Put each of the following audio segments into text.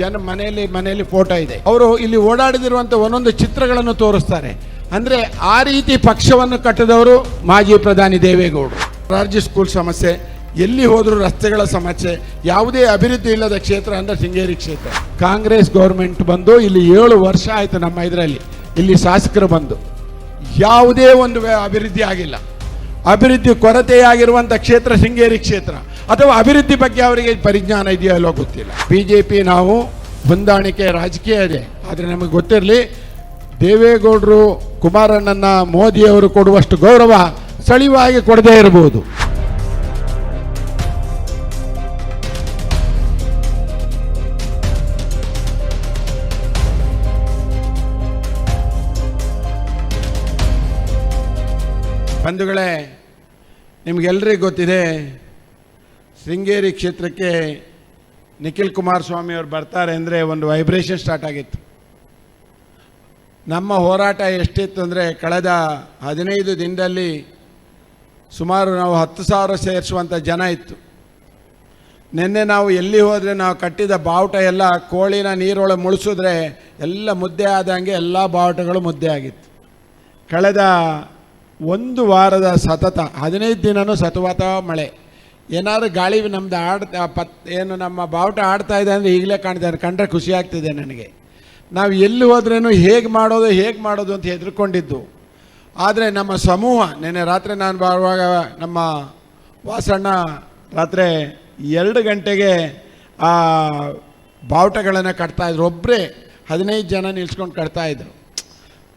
ಜನ ಮನೆಯಲ್ಲಿ ಮನೆಯಲ್ಲಿ ಫೋಟೋ ಇದೆ. ಅವರು ಇಲ್ಲಿ ಓಡಾಡಿದಿರುವಂಥ ಒಂದೊಂದು ಚಿತ್ರಗಳನ್ನು ತೋರಿಸ್ತಾರೆ. ಅಂದರೆ ಆ ರೀತಿ ಪಕ್ಷವನ್ನು ಕಟ್ಟಿದವರು ಮಾಜಿ ಪ್ರಧಾನಿ ದೇವೇಗೌಡರು ರಾಜ್ಯ ಸ್ಕೂಲ್ ಸಮಸ್ಯೆ, ಎಲ್ಲಿ ಹೋದರೂ ರಸ್ತೆಗಳ ಸಮಸ್ಯೆ, ಯಾವುದೇ ಅಭಿವೃದ್ಧಿ ಇಲ್ಲದ ಕ್ಷೇತ್ರ ಅಂದರೆ ಶೃಂಗೇರಿ ಕ್ಷೇತ್ರ. ಕಾಂಗ್ರೆಸ್ ಗೌರ್ಮೆಂಟ್ ಬಂದು ಇಲ್ಲಿ ಏಳು ವರ್ಷ ಆಯಿತು ನಮ್ಮ ಇದರಲ್ಲಿ. ಇಲ್ಲಿ ಶಾಸಕರು ಬಂದು. ಯಾವುದೇ ಒಂದು ಅಭಿವೃದ್ಧಿ ಆಗಿಲ್ಲ. ಅಭಿವೃದ್ಧಿ ಕೊರತೆಯಾಗಿರುವಂಥ ಕ್ಷೇತ್ರ ಶೃಂಗೇರಿ ಕ್ಷೇತ್ರ. ಅಥವಾ ಅಭಿವೃದ್ಧಿ ಬಗ್ಗೆ ಅವರಿಗೆ ಪರಿಜ್ಞಾನ ಇದೆಯೋ ಅಲ್ಲೋ ಗೊತ್ತಿಲ್ಲ. ಬಿ ಜೆ ಪಿ ನಾವು ಹೊಂದಾಣಿಕೆ ರಾಜಕೀಯ ಇದೆ. ಆದರೆ ನಮಗೆ ಗೊತ್ತಿರಲಿ, ದೇವೇಗೌಡರು ಕುಮಾರಣ್ಣನ ಮೋದಿಯವರು ಕೊಡುವಷ್ಟು ಗೌರವ ಸಳಿವಾಗಿ ಕೊಡದೇ ಇರಬಹುದು. ಬಂಧುಗಳೇ ನಿಮಗೆಲ್ಲರಿಗೂ ಗೊತ್ತಿದೆ ಶೃಂಗೇರಿ ಕ್ಷೇತ್ರಕ್ಕೆ ನಿಖಿಲ್ ಕುಮಾರಸ್ವಾಮಿ ಅವರು ಬರ್ತಾರೆ ಅಂದರೆ ಒಂದು ವೈಬ್ರೇಷನ್ ಸ್ಟಾರ್ಟ್ ಆಗಿತ್ತು. ನಮ್ಮ ಹೋರಾಟ ಎಷ್ಟಿತ್ತು ಅಂದರೆ ಕಳೆದ ಹದಿನೈದು ದಿನದಲ್ಲಿ ಸುಮಾರು ನಾವು ಹತ್ತು ಸಾವಿರ ಸೇರಿಸುವಂಥ ಜನ ಇತ್ತು. ನಿನ್ನೆ ನಾವು ಎಲ್ಲಿ ಹೋದರೆ ನಾವು ಕಟ್ಟಿದ ಬಾವುಟ ಎಲ್ಲ ಕೋಳಿನ ನೀರೊಳಗೆ ಮುಳಿಸಿದ್ರೆ ಎಲ್ಲ ಮುದ್ದೆ ಆದಂಗೆ ಎಲ್ಲ ಬಾವುಟಗಳು ಮುದ್ದೆ ಆಗಿತ್ತು. ಕಳೆದ ಒಂದು ವಾರದ ಸತತ ಹದಿನೈದು ದಿನವೂ ಸತತ ಮಳೆ. ಏನಾದರೂ ಗಾಳಿ ನಮ್ದು ಆಡ್ತಾ ಪತ್, ಏನು ನಮ್ಮ ಬಾವುಟ ಆಡ್ತಾ ಇದೆ ಅಂದರೆ ಈಗಲೇ ಕಾಣ್ತಾರೆ ಕಂಡ್ರೆ ಖುಷಿ ಆಗ್ತಿದೆ ನನಗೆ. ನಾವು ಎಲ್ಲಿ ಹೋದ್ರೂ ಹೇಗೆ ಮಾಡೋದು ಹೇಗೆ ಮಾಡೋದು ಅಂತ ಹೆದರ್ಕೊಂಡಿದ್ದು. ಆದರೆ ನಮ್ಮ ಸಮೂಹ, ನಿನ್ನೆ ರಾತ್ರಿ ನಾನು ಬರುವಾಗ ನಮ್ಮ ವಾಸಣ್ಣ ರಾತ್ರಿ ಎರಡು ಗಂಟೆಗೆ ಆ ಬಾವುಟಗಳನ್ನು ಕಟ್ತಾಯಿದ್ರು ಒಬ್ಬರೇ ಹದಿನೈದು ಜನ ನಿಲ್ಸ್ಕೊಂಡು ಕಟ್ತಾಯಿದ್ರು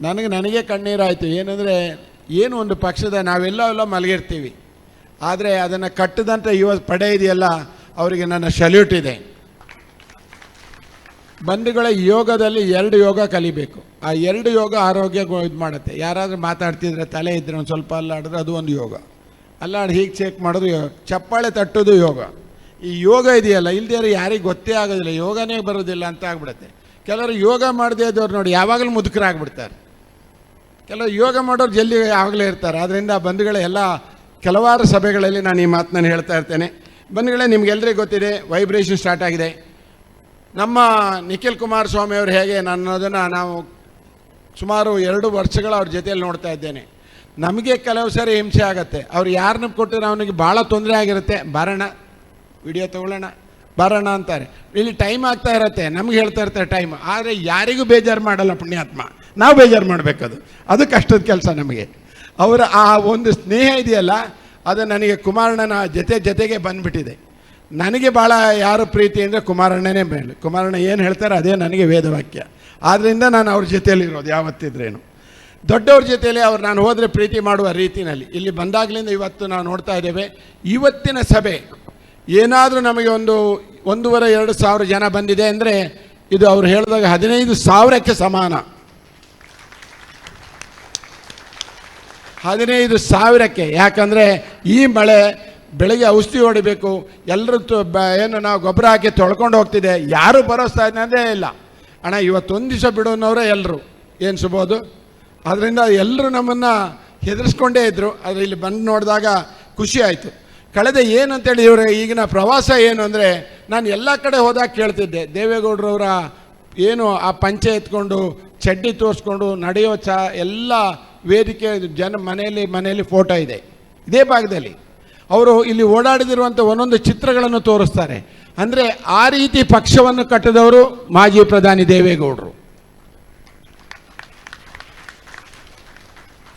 ನನಗೆ ನನಗೆ ಕಣ್ಣೀರಾಯಿತು. ಏನಂದರೆ, ಏನು ಒಂದು ಪಕ್ಷದ ನಾವೆಲ್ಲ ಎಲ್ಲ ಮಲಗಿರ್ತೀವಿ. ಆದರೆ ಅದನ್ನು ಕಟ್ಟದಂಥ ಯುವ ಪಡೆ ಇದೆಯಲ್ಲ, ಅವರಿಗೆ ನನ್ನ ಸಲ್ಯೂಟ್ ಇದೆ. ಬಂಧುಗಳ ಯೋಗದಲ್ಲಿ ಎರಡು ಯೋಗ ಕಲಿಬೇಕು. ಆ ಎರಡು ಯೋಗ ಆರೋಗ್ಯ ಇದು ಮಾಡುತ್ತೆ. ಯಾರಾದರೂ ಮಾತಾಡ್ತಿದ್ರೆ ತಲೆ ಇದ್ದರೆ ಒಂದು ಸ್ವಲ್ಪ ಅಲ್ಲಾಡಿದ್ರೆ ಅದು ಒಂದು ಯೋಗ. ಅಲ್ಲಾಡಿ ಹೀಗೆ ಚೆಕ್ ಮಾಡೋದು ಯೋಗ ಚಪ್ಪಾಳೆ ತಟ್ಟೋದು ಯೋಗ. ಈ ಯೋಗ ಇದೆಯಲ್ಲ, ಇಲ್ದೇ ಯಾರಿಗೆ ಗೊತ್ತೇ ಆಗೋದಿಲ್ಲ. ಯೋಗನೇ ಬರೋದಿಲ್ಲ ಅಂತ ಆಗ್ಬಿಡುತ್ತೆ. ಕೆಲವರು ಯೋಗ ಮಾಡದೇ ಇದ್ದವ್ರು ನೋಡಿ, ಯಾವಾಗಲೂ ಮುದುಕರಾಗ್ಬಿಡ್ತಾರೆ. ಕೆಲವರು ಯೋಗ ಮಾಡೋರು ಜಲ್ದಿ ಆಗಲೇ ಇರ್ತಾರೆ. ಆದ್ದರಿಂದ ಬಂಧುಗಳ ಎಲ್ಲ ಕೆಲವಾರು ಸಭೆಗಳಲ್ಲಿ ನಾನು ಈ ಮಾತನ್ನ ಹೇಳ್ತಾ ಇರ್ತೇನೆ. ಬಂದ್ಗಳೇ ನಿಮಗೆಲ್ಲರಿಗೂ ಗೊತ್ತಿದೆ ವೈಬ್ರೇಷನ್ ಸ್ಟಾರ್ಟ್ ಆಗಿದೆ. ನಮ್ಮ ನಿಖಿಲ್ ಕುಮಾರಸ್ವಾಮಿ ಅವರು ಹೇಗೆ, ನನ್ನದನ್ನು ನಾವು ಸುಮಾರು ಎರಡು ವರ್ಷಗಳ ಅವ್ರ ಜೊತೆಯಲ್ಲಿ ನೋಡ್ತಾ ಇದ್ದೇನೆ. ನಮಗೆ ಕೆಲವು ಸಾರಿ ಹಿಂಸೆ ಆಗುತ್ತೆ. ಅವ್ರು ಯಾರನ್ನ ಕೊಟ್ಟರೆ ಅವನಿಗೆ ಭಾಳ ತೊಂದರೆ ಆಗಿರುತ್ತೆ. ಬರೋಣ, ವಿಡಿಯೋ ತೊಗೊಳ್ಳೋಣ, ಬರೋಣ ಅಂತಾರೆ. ಇಲ್ಲಿ ಟೈಮ್ ಆಗ್ತಾ ಇರತ್ತೆ. ನಮ್ಗೆ ಹೇಳ್ತಾ ಇರ್ತಾರೆ ಟೈಮ್ ಆದರೆ ಯಾರಿಗೂ ಬೇಜಾರು ಮಾಡಲ್ಲ ಪುಣ್ಯಾತ್ಮ. ನಾವು ಬೇಜಾರು ಮಾಡಬೇಕದು. ಅದು ಕಷ್ಟದ ಕೆಲಸ ನಮಗೆ. ಅವರ ಆ ಒಂದು ಸ್ನೇಹ ಇದೆಯಲ್ಲ, ಅದು ನನಗೆ ಕುಮಾರಣ್ಣನ ಜೊತೆ ಜೊತೆಗೆ ಬಂದ್ಬಿಟ್ಟಿದೆ. ನನಗೆ ಭಾಳ ಯಾರು ಪ್ರೀತಿ ಅಂದರೆ ಕುಮಾರಣ್ಣನೇ ಮೇಲೆ. ಕುಮಾರಣ್ಣ ಏನು ಹೇಳ್ತಾರೆ ಅದೇ ನನಗೆ ವೇದವಾಕ್ಯ. ಆದ್ದರಿಂದ ನಾನು ಅವ್ರ ಜೊತೆಯಲ್ಲಿ ಇರೋದು, ಯಾವತ್ತಿದ್ರೇನು. ದೊಡ್ಡವ್ರ ಜೊತೆಯಲ್ಲಿ ಅವ್ರು ನಾನು ಹೋದರೆ ಪ್ರೀತಿ ಮಾಡುವ ರೀತಿಯಲ್ಲಿ ಇಲ್ಲಿ ಬಂದಾಗಲಿಂದ ಇವತ್ತು ನಾವು ನೋಡ್ತಾ ಇದ್ದೇವೆ, ಇವತ್ತಿನ ಸಭೆ, ಏನಾದರೂ ನಮಗೆ ಒಂದು ಒಂದೂವರೆ, ಎರಡು ಸಾವಿರ ಜನ ಬಂದಿದೆ ಅಂದರೆ, ಇದು ಅವ್ರು ಹೇಳಿದಾಗ ಹದಿನೈದು ಸಾವಿರಕ್ಕೆ ಸಮಾನ. ಹದಿನೈದು ಸಾವಿರಕ್ಕೆ, ಯಾಕಂದರೆ ಈ ಮಳೆ ಬೆಳಗ್ಗೆ ಔಷಧಿ ಹೊಡಿಬೇಕು ಎಲ್ಲರೂ ಬ- ಏನು ನಾವು ಗೊಬ್ಬರ ಹಾಕಿ ತೊಳ್ಕೊಂಡು ಹೋಗ್ತಿದೆ, ಯಾರು ಭರೋಸಾ ಇದ್ದೇ ಇಲ್ಲ. ಅಣ್ಣ, ಇವತ್ತೊಂದು ದಿವಸ ಬಿಡೋನವರೇ ಎಲ್ಲರೂ ಏನು ಸುಬೋದು ಅದರಿಂದ ಎಲ್ಲರೂ ನಮ್ಮನ್ನು ಹೆದರ್ಸ್ಕೊಂಡೇ ಇದ್ದರು ಆದರೆ ಇಲ್ಲಿ ಬಂದು ನೋಡಿದಾಗ ಖುಷಿ ಆಯಿತು. ಕಳೆದ ಏನು ಅಂತೇಳಿ ಇವರು, ಈಗಿನ ಪ್ರವಾಸ ಏನು ಅಂದರೆ, ನಾನು ಎಲ್ಲ ಕಡೆ ಹೋದಾಗ ಕೇಳ್ತಿದ್ದೆ. ದೇವೇಗೌಡರವರ ಏನು ಆ ಪಂಚೆ ಎತ್ಕೊಂಡು, ಚಡ್ಡಿ ತೋರಿಸ್ಕೊಂಡು, ನಡೆಯೋ ಚ ಎಲ್ಲ ವೇದಿಕೆ ಜನ ಮನೆಯಲ್ಲಿ ಮನೆಯಲ್ಲಿ ಫೋಟೋ ಇದೆ. ಇದೇ ಭಾಗದಲ್ಲಿ. ಅವರು ಇಲ್ಲಿ ಓಡಾಡಿದಿರುವಂಥ ಒಂದೊಂದು ಚಿತ್ರಗಳನ್ನು ತೋರಿಸ್ತಾರೆ. ಅಂದರೆ ಆ ರೀತಿ ಪಕ್ಷವನ್ನು ಕಟ್ಟಿದವರು ಮಾಜಿ ಪ್ರಧಾನಿ ದೇವೇಗೌಡರು.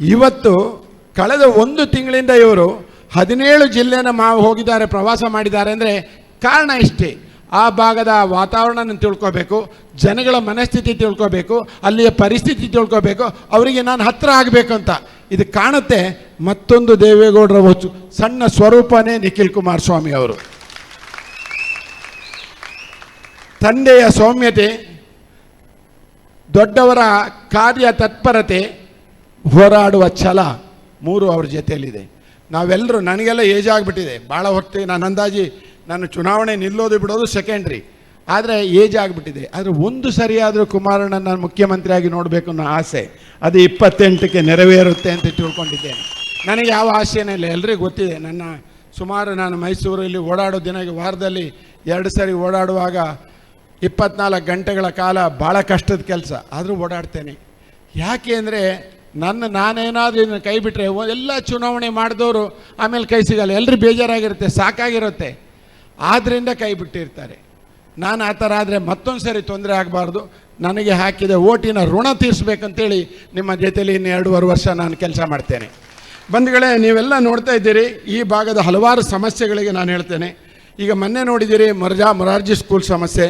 ಇವತ್ತು ಕಳೆದ ಒಂದು ತಿಂಗಳಿಂದ ಇವರು ಹದಿನೇಳು ಜಿಲ್ಲೆನ ಮಾ ಹೋಗಿದ್ದಾರೆ, ಪ್ರವಾಸ ಮಾಡಿದ್ದಾರೆ ಅಂದರೆ ಕಾರಣ ಇಷ್ಟೇ. ಆ ಭಾಗದ ವಾತಾವರಣ ತಿಳ್ಕೋಬೇಕು. ಜನಗಳ ಮನಸ್ಥಿತಿ ತಿಳ್ಕೋಬೇಕು, ಅಲ್ಲಿಯ ಪರಿಸ್ಥಿತಿ ತಿಳ್ಕೋಬೇಕು, ಅವರಿಗೆ ನಾನು ಹತ್ತಿರ ಆಗಬೇಕು ಅಂತ. ಇದು ಕಾಣುತ್ತೆ, ಮತ್ತೊಂದು ದೇವೇಗೌಡರ ಹೊಚ್ಚು, ಸಣ್ಣ ಸ್ವರೂಪನೇ ನಿಖಿಲ್ ಕುಮಾರಸ್ವಾಮಿ ಅವರು. ತಂದೆಯ ಸೌಮ್ಯತೆ, ದೊಡ್ಡವರ ಕಾರ್ಯ ತತ್ಪರತೆ, ಹೋರಾಡುವ ಛಲ ಮೂರು ಅವ್ರ ಜೊತೆಯಲ್ಲಿದೆ. ನಾವೆಲ್ಲರೂ ನನಗೆಲ್ಲ ಏಜ್ ಆಗಿಬಿಟ್ಟಿದೆ. ಭಾಳ ಹೊತ್ತಿಗೆ ನಾನು ಅಂದಾಜಿ ನಾನು ಚುನಾವಣೆ ನಿಲ್ಲೋದು ಬಿಡೋದು ಸೆಕೆಂಡ್ರಿ ಆದರೆ ಏಜ್ ಆಗಿಬಿಟ್ಟಿದೆ. ಆದರೆ ಒಂದು ಸರಿಯಾದರೂ ಕುಮಾರಣ್ಣನ ಮುಖ್ಯಮಂತ್ರಿಯಾಗಿ ನೋಡಬೇಕು ಅನ್ನೋ ಆಸೆ, ಅದು ಇಪ್ಪತ್ತೆಂಟಕ್ಕೆ ನೆರವೇರುತ್ತೆ ಅಂತ ತಿಳ್ಕೊಂಡಿದ್ದೇನೆ. ನನಗೆ ಯಾವ ಆಸೆನೇ ಇಲ್ಲ. ಎಲ್ರಿಗೂ ಗೊತ್ತಿದೆ, ನನ್ನ ಸುಮಾರು ನಾನು ಮೈಸೂರಲ್ಲಿ ಓಡಾಡೋ ದಿನ ವಾರದಲ್ಲಿ ಎರಡು ಸರಿ ಓಡಾಡುವಾಗ ಇಪ್ಪತ್ನಾಲ್ಕು ಗಂಟೆಗಳ ಕಾಲ ಭಾಳ ಕಷ್ಟದ ಕೆಲಸ, ಆದರೂ ಓಡಾಡ್ತೇನೆ. ಯಾಕೆ ಅಂದರೆ ನನ್ನ ನಾನೇನಾದರೂ ಇದನ್ನು ಕೈ ಬಿಟ್ಟರೆ ಎಲ್ಲ ಚುನಾವಣೆ ಮಾಡಿದವರು ಆಮೇಲೆ ಕೈ ಸಿಗಲ್ಲ. ಎಲ್ಲರೂ ಬೇಜಾರಾಗಿರುತ್ತೆ, ಸಾಕಾಗಿರುತ್ತೆ. ಆದ್ದರಿಂದ ಕೈ ಬಿಟ್ಟಿರ್ತಾರೆ. ನಾನು ಆ ಥರ ಆದರೆ ಮತ್ತೊಂದು ಸರಿ ತೊಂದರೆ ಆಗಬಾರ್ದು. ನನಗೆ ಹಾಕಿದ ಓಟಿನ ಋಣ ತೀರಿಸ್ಬೇಕಂತೇಳಿ ನಿಮ್ಮ ಜೊತೆಯಲ್ಲಿ ಇನ್ನು ಎರಡೂವರೆ ವರ್ಷ ನಾನು ಕೆಲಸ ಮಾಡ್ತೇನೆ. ಬಂಧುಗಳೇ, ನೀವೆಲ್ಲ ನೋಡ್ತಾ ಇದ್ದೀರಿ, ಈ ಭಾಗದ ಹಲವಾರು ಸಮಸ್ಯೆಗಳಿಗೆ ನಾನು ಹೇಳ್ತೇನೆ. ಈಗ ಮೊನ್ನೆ ನೋಡಿದ್ದೀರಿ, ಮೊರಜಾ ಮೊರಾರ್ಜಿ ಸ್ಕೂಲ್ ಸಮಸ್ಯೆ,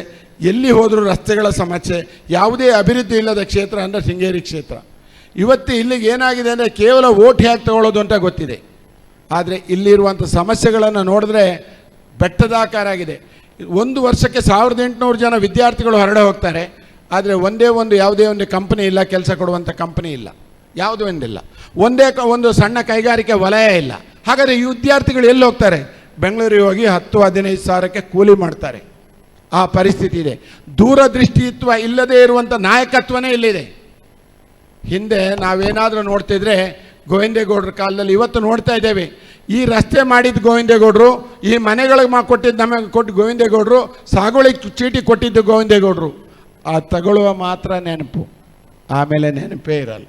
ಎಲ್ಲಿ ಹೋದರೂ ರಸ್ತೆಗಳ ಸಮಸ್ಯೆ, ಯಾವುದೇ ಅಭಿವೃದ್ಧಿ ಇಲ್ಲದ ಕ್ಷೇತ್ರ ಅಂದರೆ ಶೃಂಗೇರಿ ಕ್ಷೇತ್ರ. ಇವತ್ತು ಇಲ್ಲಿಗೆ ಏನಾಗಿದೆ ಅಂದರೆ ಕೇವಲ ಓಟ್ ಹೇಗೆ ತಗೊಳ್ಳೋದು ಅಂತ ಗೊತ್ತಿದೆ. ಆದರೆ ಇಲ್ಲಿರುವಂಥ ಸಮಸ್ಯೆಗಳನ್ನು ನೋಡಿದ್ರೆ ಬೆಟ್ಟದಾಕಾರ ಆಗಿದೆ. ಒಂದು ವರ್ಷಕ್ಕೆ ಸಾವಿರದ ಎಂಟುನೂರು ಜನ ವಿದ್ಯಾರ್ಥಿಗಳು ಹೊರಡೆ ಹೋಗ್ತಾರೆ. ಆದರೆ ಒಂದೇ ಒಂದು ಯಾವುದೇ ಒಂದು ಕಂಪನಿ ಇಲ್ಲ, ಕೆಲಸ ಕೊಡುವಂಥ ಕಂಪನಿ ಇಲ್ಲ. ಯಾವುದೂ ಒಂದಿಲ್ಲ. ಒಂದೇ ಒಂದು ಸಣ್ಣ ಕೈಗಾರಿಕೆ ವಲಯ ಇಲ್ಲ. ಹಾಗಾದರೆ ಈ ವಿದ್ಯಾರ್ಥಿಗಳು ಎಲ್ಲಿ ಹೋಗ್ತಾರೆ? ಬೆಂಗಳೂರಿಗೆ ಹೋಗಿ ಹತ್ತು, ಹದಿನೈದು ಸಾವಿರಕ್ಕೆ ಕೂಲಿ ಮಾಡ್ತಾರೆ. ಆ ಪರಿಸ್ಥಿತಿ ಇದೆ. ದೂರದೃಷ್ಟಿತ್ವ ಇಲ್ಲದೇ ಇರುವಂಥ ನಾಯಕತ್ವನೇ ಇಲ್ಲಿದೆ. ಹಿಂದೆ ನಾವೇನಾದರೂ ನೋಡ್ತಿದ್ರೆ ಗೋವಿಂದೇಗೌಡರ ಕಾಲದಲ್ಲಿ ಇವತ್ತು ನೋಡ್ತಾ ಇದ್ದೇವೆ. ಈ ರಸ್ತೆ ಮಾಡಿದ ಗೋವಿಂದೇಗೌಡರು, ಈ ಮನೆಗಳಿಗೆ ಮಾ ಕೊಟ್ಟಿದ್ದು ನಮಗೆ ಕೊಟ್ಟು ಗೋವಿಂದೇಗೌಡರು ಸಾಗುವಳಿ ಚೀಟಿ ಕೊಟ್ಟಿದ್ದು ಗೋವಿಂದೇಗೌಡರು. ಆ ತಗೊಳ್ಳುವ ಮಾತ್ರ ನೆನಪು, ಆಮೇಲೆ ನೆನಪೇ ಇರಲ್ಲ.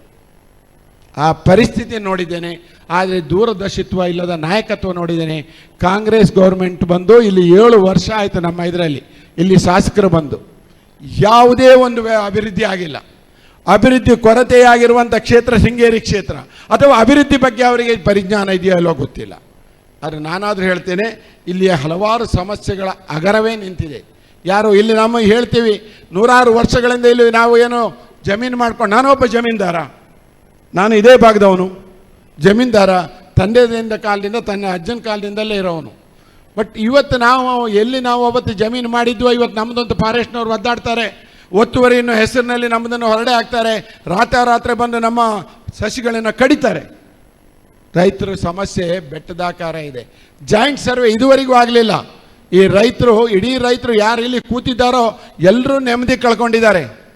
ಆ ಪರಿಸ್ಥಿತಿ ನೋಡಿದ್ದೇನೆ, ಆದರೆ ದೂರದರ್ಶಿತ್ವ ಇಲ್ಲದ ನಾಯಕತ್ವ ನೋಡಿದ್ದೇನೆ. ಕಾಂಗ್ರೆಸ್ ಗೌರ್ಮೆಂಟ್ ಬಂದು ಇಲ್ಲಿ ಏಳು ವರ್ಷ ಆಯಿತು ನಮ್ಮ ಇದರಲ್ಲಿ, ಇಲ್ಲಿ ಶಾಸಕರು ಬಂದು. ಯಾವುದೇ ಒಂದು ಅಭಿವೃದ್ಧಿ ಆಗಿಲ್ಲ. ಅಭಿವೃದ್ಧಿ ಕೊರತೆಯಾಗಿರುವಂಥ ಕ್ಷೇತ್ರ ಶೃಂಗೇರಿ ಕ್ಷೇತ್ರ ಅಥವಾ ಅಭಿವೃದ್ಧಿ ಬಗ್ಗೆ ಅವರಿಗೆ ಪರಿಜ್ಞಾನ ಇದೆಯೋ ಇಲ್ಲೋ ಗೊತ್ತಿಲ್ಲ. ಆದರೆ ನಾನಾದರೂ ಹೇಳ್ತೇನೆ, ಇಲ್ಲಿಯ ಹಲವಾರು ಸಮಸ್ಯೆಗಳ ಅಗರವೇ ನಿಂತಿದೆ. ಯಾರು ಇಲ್ಲಿ ನಮ್ಮ ಹೇಳ್ತೀವಿ, ನೂರಾರು ವರ್ಷಗಳಿಂದ ಇಲ್ಲಿ ನಾವು ಏನು ಜಮೀನು ಮಾಡ್ಕೊಂಡು, ನಾನೊಬ್ಬ ಜಮೀನ್ದಾರ. ನಾನು ಇದೇ ಭಾಗದವನು. ಜಮೀನ್ದಾರ ತಂದೆಯಿಂದ ಕಾಲದಿಂದ, ತನ್ನ ಅಜ್ಜನ ಕಾಲದಿಂದಲೇ ಇರೋವನು. ಬಟ್ ಇವತ್ತು ನಾವು, ಎಲ್ಲಿ ನಾವು ಅವತ್ತು ಜಮೀನು ಮಾಡಿದ್ವೋ, ಇವತ್ತು ನಮ್ಮದೊಂದು ಫಾರೆಸ್ಟ್ನವ್ರು ಒದ್ದಾಡ್ತಾರೆ. ಒತ್ತುವರಿ ಹೆಸರಿನಲ್ಲಿ ನಮ್ಮದನ್ನು ಹೊರಡೆ ಹಾಕ್ತಾರೆ. ರಾತ್ರಿ ರಾತ್ರಿ ಬಂದು ನಮ್ಮ ಸಸಿಗಳನ್ನು ಕಡಿತಾರೆ. ರೈತರ ಸಮಸ್ಯೆ ಬೆಟ್ಟದಾಕಾರ ಇದೆ. ಜಾಯಿಂಟ್ ಸರ್ವೆ ಇದುವರೆಗೂ ಆಗಲಿಲ್ಲ. ಈ ರೈತರು, ಇಡೀ ರೈತರು ಯಾರು ಇಲ್ಲಿ ಕೂತಿದ್ದಾರೋ ಎಲ್ಲರೂ ನೆಮ್ಮದಿ ಕಳ್ಕೊಂಡಿದ್ದಾರೆ.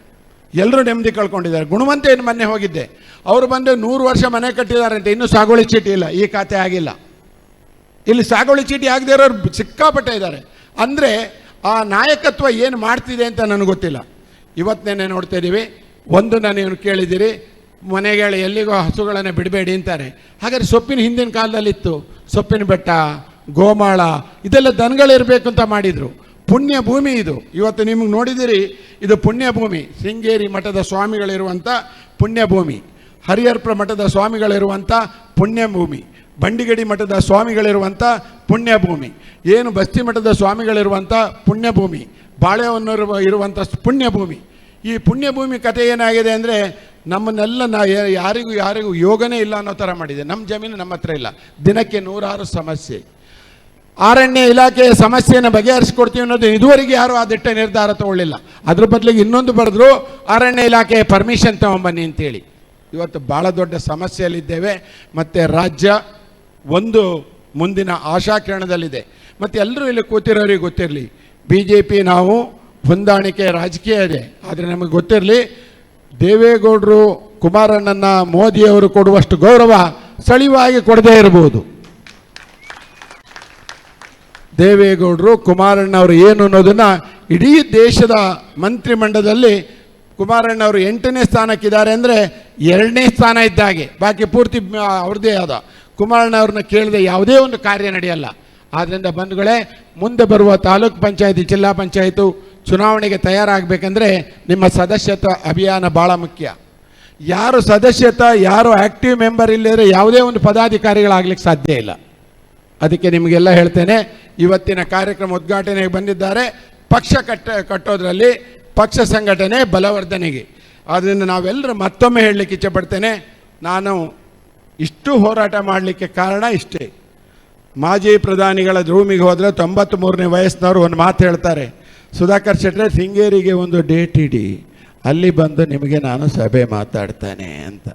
ಎಲ್ಲರೂ ನೆಮ್ಮದಿ ಕಳ್ಕೊಂಡಿದ್ದಾರೆ. ಗುಣವಂತ ಏನು ಮೊನ್ನೆ ಹೋಗಿದ್ದೆ. ಅವರು ಬಂದು ನೂರು ವರ್ಷ ಮನೆ ಕಟ್ಟಿದ್ದಾರೆ ಅಂತ ಇನ್ನೂ ಸಾಗುವಳಿ ಚೀಟಿ ಇಲ್ಲ. ಈ ಖಾತೆ ಆಗಿಲ್ಲ. ಇಲ್ಲಿ ಸಾಗುವಳಿ ಚೀಟಿ ಆಗದೇ ಇರೋರು ಸಿಕ್ಕಾಪಟ್ಟೆ ಇದ್ದಾರೆ. ಅಂದರೆ ಆ ನಾಯಕತ್ವ ಏನು ಮಾಡ್ತಿದೆ ಅಂತ ನನಗೆ ಗೊತ್ತಿಲ್ಲ. ಇವತ್ತೇನೆ ನೋಡ್ತಾ ಇದ್ದೀವಿ ಒಂದು ನಾನು ಕೇಳಿದ್ದೀರಿ ಮನೆಗಳು ಎಲ್ಲಿಗೋ ಹಸುಗಳನ್ನು ಬಿಡಬೇಡಿ ಅಂತಾರೆ. ಹಾಗಾದ್ರೆ ಸೊಪ್ಪಿನ ಹಿಂದಿನ ಕಾಲದಲ್ಲಿತ್ತು. ಸೊಪ್ಪಿನ ಬೆಟ್ಟ, ಗೋಮಾಳ, ಇದೆಲ್ಲ ದನಗಳಿರಬೇಕು ಅಂತ ಮಾಡಿದರು. ಪುಣ್ಯ ಭೂಮಿ ಇದು. ಇವತ್ತು ನಿಮಗೆ ನೋಡಿದಿರಿ ಇದು ಪುಣ್ಯ ಭೂಮಿ. ಶೃಂಗೇರಿ ಮಠದ ಸ್ವಾಮಿಗಳಿರುವಂಥ ಪುಣ್ಯ ಭೂಮಿ. ಹರಿಹರ್ಪುರ ಮಠದ ಸ್ವಾಮಿಗಳಿರುವಂಥ ಪುಣ್ಯ ಭೂಮಿ. ಬಂಡಿಗಡಿ ಮಠದ ಸ್ವಾಮಿಗಳಿರುವಂಥ ಪುಣ್ಯ ಭೂಮಿ. ಏನು ಬಸ್ತಿ ಮಠದ ಸ್ವಾಮಿಗಳಿರುವಂಥ ಪುಣ್ಯ ಭೂಮಿ. ಬಾಳೆಹೊನ್ನೂರು ಇರುವಂಥ ಪುಣ್ಯ ಭೂಮಿ. ಈ ಪುಣ್ಯಭೂಮಿ ಕಥೆ ಏನಾಗಿದೆ ಅಂದರೆ ನಮ್ಮನ್ನೆಲ್ಲ ನಾ ಯಾರಿಗೂ ಯಾರಿಗೂ ಯೋಗನೇ ಇಲ್ಲ ಅನ್ನೋ ಥರ ಮಾಡಿದೆ. ನಮ್ಮ ಜಮೀನು ನಮ್ಮ ಹತ್ರ ಇಲ್ಲ. ದಿನಕ್ಕೆ ನೂರಾರು ಸಮಸ್ಯೆ. ಅರಣ್ಯ ಇಲಾಖೆಯ ಸಮಸ್ಯೆಯನ್ನು ಬಗೆಹರಿಸ್ಕೊಡ್ತೀವಿ ಅನ್ನೋದು ಇದುವರೆಗೆ ಯಾರು ಆ ದಿಟ್ಟ ನಿರ್ಧಾರ ತಗೊಳ್ಳಿಲ್ಲ. ಅದ್ರ ಬದಲಿಗೆ ಇನ್ನೊಂದು ಬರೆದ್ರು, ಅರಣ್ಯ ಇಲಾಖೆಯ ಪರ್ಮಿಷನ್ ತಗೊಂಬನ್ನಿ ಅಂತೇಳಿ. ಇವತ್ತು ಭಾಳ ದೊಡ್ಡ ಸಮಸ್ಯೆಯಲ್ಲಿದ್ದೇವೆ. ಮತ್ತು ರಾಜ್ಯ ಒಂದು ಮುಂದಿನ ಆಶಾಕಿರಣದಲ್ಲಿದೆ. ಮತ್ತು ಎಲ್ಲರೂ ಇಲ್ಲಿ ಕೂತಿರೋರಿಗೆ ಗೊತ್ತಿರಲಿ. ಬಿ ಜೆ ಪಿ ನಾವು ಹೊಂದಾಣಿಕೆ ರಾಜಕೀಯ ಇದೆ. ಆದರೆ ನಮಗೆ ಗೊತ್ತಿರಲಿ, ದೇವೇಗೌಡರು ಕುಮಾರಣ್ಣನ ಮೋದಿಯವರು ಕೊಡುವಷ್ಟು ಗೌರವ ಸಳಿವಾಗಿ ಕೊಡದೇ ಇರಬಹುದು. ದೇವೇಗೌಡರು ಕುಮಾರಣ್ಣ ಅವರು ಏನು ಅನ್ನೋದನ್ನು ಇಡೀ ದೇಶದ ಮಂತ್ರಿಮಂಡಲದಲ್ಲಿ ಕುಮಾರಣ್ಣ ಅವರು ಎಂಟನೇ ಸ್ಥಾನಕ್ಕಿದ್ದಾರೆ ಅಂದರೆ ಎರಡನೇ ಸ್ಥಾನ ಇದ್ದಾಗೆ ಬಾಕಿ ಪೂರ್ತಿ ಅವ್ರದ್ದೇ ಆದ. ಕುಮಾರಣ್ಣವ್ರನ್ನ ಕೇಳಿದೆ ಯಾವುದೇ ಒಂದು ಕಾರ್ಯ ನಡೆಯಲ್ಲ. ಆದ್ದರಿಂದ ಬಂಧುಗಳೇ, ಮುಂದೆ ಬರುವ ತಾಲೂಕ್ ಪಂಚಾಯತಿ, ಜಿಲ್ಲಾ ಪಂಚಾಯತು ಚುನಾವಣೆಗೆ ತಯಾರಾಗಬೇಕಂದ್ರೆ ನಿಮ್ಮ ಸದಸ್ಯತ್ವ ಅಭಿಯಾನ ಭಾಳ ಮುಖ್ಯ. ಯಾರು ಸದಸ್ಯತ್ವ, ಯಾರು ಆ್ಯಕ್ಟಿವ್ ಮೆಂಬರ್ ಇಲ್ಲದ್ರೆ ಯಾವುದೇ ಒಂದು ಪದಾಧಿಕಾರಿಗಳಾಗ್ಲಿಕ್ಕೆ ಸಾಧ್ಯ ಇಲ್ಲ. ಅದಕ್ಕೆ ನಿಮಗೆಲ್ಲ ಹೇಳ್ತೇನೆ, ಇವತ್ತಿನ ಕಾರ್ಯಕ್ರಮ ಉದ್ಘಾಟನೆಗೆ ಬಂದಿದ್ದಾರೆ. ಪಕ್ಷ ಕಟ್ಟ, ಕಟ್ಟೋದ್ರಲ್ಲಿ ಪಕ್ಷ ಸಂಘಟನೆ ಬಲವರ್ಧನೆಗೆ. ಆದ್ದರಿಂದ ನಾವೆಲ್ಲರೂ ಮತ್ತೊಮ್ಮೆ ಹೇಳಲಿಕ್ಕೆ ಇಚ್ಛೆಪಡ್ತೇನೆ ನಾನು ಇಷ್ಟು ಹೋರಾಟ ಮಾಡಲಿಕ್ಕೆ ಕಾರಣ ಇಷ್ಟೇ. ಮಾಜಿ ಪ್ರಧಾನಿಗಳ ರೂಮಿಗೆ ಹೋದರೆ ತೊಂಬತ್ತ್ಮೂರನೇ ವಯಸ್ಸಿನವರು ಒಂದು ಮಾತು ಹೇಳ್ತಾರೆ ಸುಧಾಕರ್ ಶೆಟ್ಟರೆ ಶೃಂಗೇರಿಗೆ ಒಂದು ಡೇಟ್ ಇಡಿ. ಅಲ್ಲಿ ಬಂದು ನಿಮಗೆ ನಾನು ಸಭೆ ಮಾತಾಡ್ತಾನೆ ಅಂತ.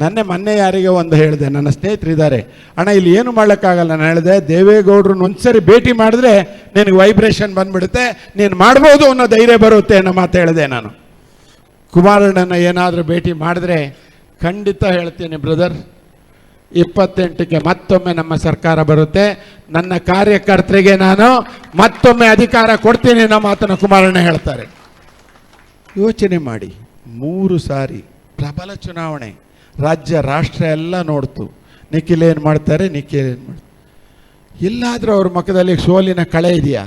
ನನ್ನೆ ಮೊನ್ನೆ ಯಾರಿಗೆ ಒಂದು ಹೇಳಿದೆ, ನನ್ನ ಸ್ನೇಹಿತರಿದ್ದಾರೆ. ಅಣ್ಣ, ಇಲ್ಲಿ ಏನು ಮಾಡೋಕ್ಕಾಗಲ್ಲ ನಾನು ಹೇಳಿದೆ ದೇವೇಗೌಡ್ರನ್ನ ಒಂದ್ಸರಿ ಭೇಟಿ ಮಾಡಿದ್ರೆ ನಿನಗೆ ವೈಬ್ರೇಷನ್ ಬಂದ್ಬಿಡುತ್ತೆ, ನೀನು ಮಾಡ್ಬೋದು ಅನ್ನೋ ಧೈರ್ಯ ಬರುತ್ತೆ ಅನ್ನೋ ಮಾತು ಹೇಳಿದೆ ನಾನು. ಕುಮಾರಣ್ಣನ ಏನಾದರೂ ಭೇಟಿ ಮಾಡಿದ್ರೆ ಖಂಡಿತ ಹೇಳ್ತೀನಿ ಬ್ರದರ್ ಇಪ್ಪತ್ತೆಂಟಕ್ಕೆ ಮತ್ತೊಮ್ಮೆ ನಮ್ಮ ಸರ್ಕಾರ ಬರುತ್ತೆ. ನನ್ನ ಕಾರ್ಯಕರ್ತರಿಗೆ ನಾನು ಮತ್ತೊಮ್ಮೆ ಅಧಿಕಾರ ಕೊಡ್ತೀನಿ ನಮ್ಮ ಮಾತನ್ನು ಕುಮಾರಣ್ಣ ಹೇಳ್ತಾರೆ. ಯೋಚನೆ ಮಾಡಿ. ಮೂರು ಸಾರಿ ಪ್ರಬಲ ಚುನಾವಣೆ. ರಾಜ್ಯ, ರಾಷ್ಟ್ರ ಎಲ್ಲ ನೋಡ್ತು. ನಿಖಿಲ್ ಏನು ಮಾಡ್ತಾರೆ? ನಿಖಿಲ್ ಏನು ಮಾಡ್ತಾರೆ? ಎಲ್ಲಾದರೂ ಅವ್ರ ಮುಖದಲ್ಲಿ ಸೋಲಿನ ಕಳೆ ಇದೆಯಾ?